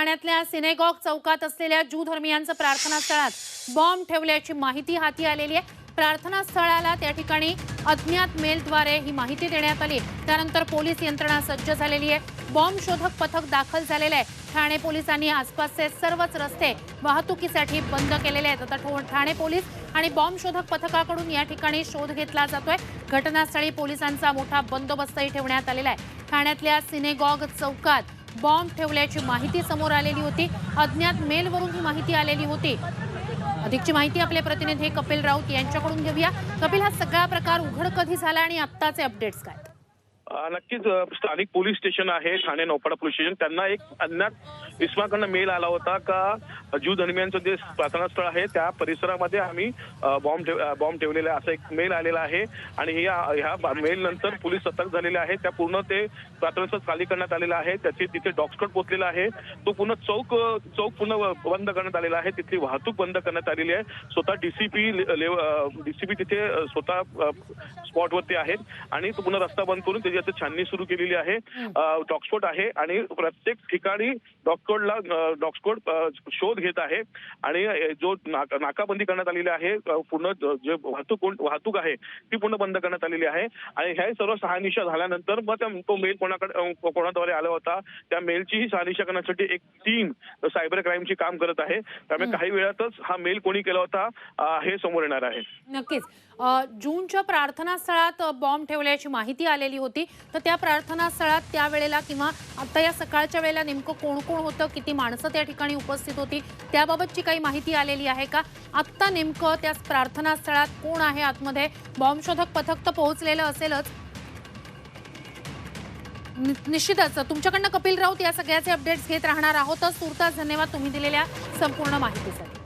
ठाण्यातल्या सिनेगॉग चौकात असलेल्या ज्यू धर्मियांचं प्रार्थनास्थळात बॉम्ब ठेवल्याची माहिती हाती आलेली आहे. प्रार्थनास्थळाला त्या ठिकाणी अज्ञात मेलद्वारे ही माहिती देण्यात आली. त्यानंतर पोलीस यंत्रणा सज्ज झालेली आहे. बॉम्ब शोधक पथक दाखल झालेलं आहे. ठाणे पोलिसांनी आसपासचे सर्वच रस्ते वाहतुकीसाठी बंद केलेले आहेत. आता ठो- ठाणे पोलीस आणि बॉम्ब शोधक पथकाकडून या ठिकाणी शोध घेतला जातोय. घटनास्थळी पोलिसांचा मोठा बंदोबस्तही ठेवण्यात आलेला आहे. ठाण्यातल्या सिनेगॉग चौकात बॉम्ब ठेवल्याची माहिती समोर आलेली होती. अज्ञात मेलवरून ही माहिती आलेली होती. अधिकची माहिती आपले प्रतिनिधी कपिल राऊत यांच्याकडून घेऊया. कपिल हा सगळा प्रकार उघड कधी झाला आणि आत्ताचे अपडेट्स काय? नक्कीच स्थानिक पोलीस स्टेशन आहे ठाणे नौपाडा पोलीस स्टेशन. त्यांना एक अज्ञात इस्माकडनं मेल आला होता का? ज्यू धर्मियांचं जे प्रार्थनास्थळ आहे त्या परिसरामध्ये आम्ही बॉम्ब ठेव बॉम्ब ठेवलेला असा एक मेल आलेला आहे. आणि ह्या ह्या मेल नंतर पोलीस सतर्क झालेले आहे त्या पूर्ण ते प्रार्थनास्थळ खाली करण्यात आलेलं आहे. त्याचे तिथे डॉक्सकट पोचलेला आहे. तो पूर्ण चौक चौक पूर्ण बंद करण्यात आलेला आहे. तिथली वाहतूक बंद करण्यात आलेली आहे. स्वतः डीसीपी डीसीपी तिथे स्वतः स्पॉटवरती आहेत. आणि तो पुन्हा रस्ता बंद करून त्याची आता छाननी सुरू केलेली आहे. डॉगस्पोट आहे. आणि प्रत्येक ठिकाणी डॉगस्कोडला डॉगस्कोड शोध घेत आहे. आणि जो नाका- नाकाबंदी करण्यात आलेली आहे पूर्ण ज- वाहतूक वाहतूक आहे ती पूर्ण बंद करण्यात आलेली आहे. आणि ह्या सर्व शहानिशा झाल्यानंतर मग त्या तो मेल कोणाकडे कोणाद्वारे आला होता त्या मेलचीही शहानिशा करण्यासाठी एक टीम सायबर क्राईमची काम करत आहे. त्यामुळे काही वेळातच हा मेल कोणी केला होता हे समोर येणार आहे. नक्कीच. जूनच्या प्रार्थनास्थळात बॉम्ब ठेवल्याची माहिती आलेली होती. तर त्या प्रार्थनास्थळात त्यावेळेला किंवा आता या सकाळच्या वेळेला नेमकं कोण कोण होतं किती माणसं त्या ठिकाणी उपस्थित होती त्याबाबतची काही माहिती आलेली आहे का? आत्ता नेमकं त्या प्रार्थनास्थळात कोण आहे? आतमध्ये बॉम्बशोधक पथक तर पोहोचलेलं असेलच. नि- निश्चितच. तुमच्याकडनं कपिल राऊत या सगळ्याचे अपडेट्स घेत राहणार आहोतच. तुर्तास धन्यवाद तुम्ही दिलेल्या संपूर्ण माहितीसाठी.